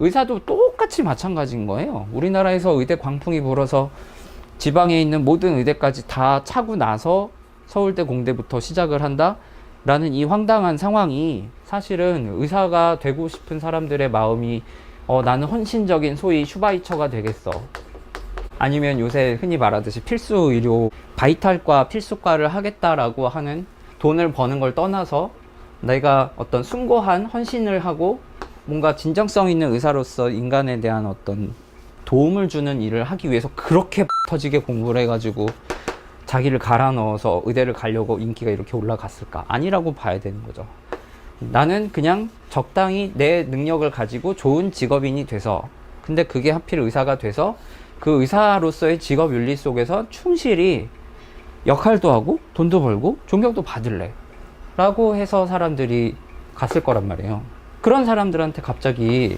의사도 똑같이 마찬가지인 거예요. 우리나라에서 의대 광풍이 불어서 지방에 있는 모든 의대까지 다 차고 나서 서울대 공대부터 시작을 한다 라는 이 황당한 상황이 사실은 의사가 되고 싶은 사람들의 마음이 어, 나는 헌신적인 소위 슈바이처가 되겠어. 아니면 요새 흔히 말하듯이 필수 의료 바이탈과 필수과를 하겠다라고 하는 돈을 버는 걸 떠나서 내가 어떤 숭고한 헌신을 하고 뭔가 진정성 있는 의사로서 인간에 대한 어떤 도움을 주는 일을 하기 위해서 그렇게 터지게 공부를 해가지고 자기를 갈아 넣어서 의대를 가려고 인기가 이렇게 올라갔을까? 아니라고 봐야 되는 거죠. 나는 그냥 적당히 내 능력을 가지고 좋은 직업인이 돼서 근데 그게 하필 의사가 돼서 그 의사로서의 직업 윤리 속에서 충실히 역할도 하고 돈도 벌고 존경도 받을래 라고 해서 사람들이 갔을 거란 말이에요 그런 사람들한테 갑자기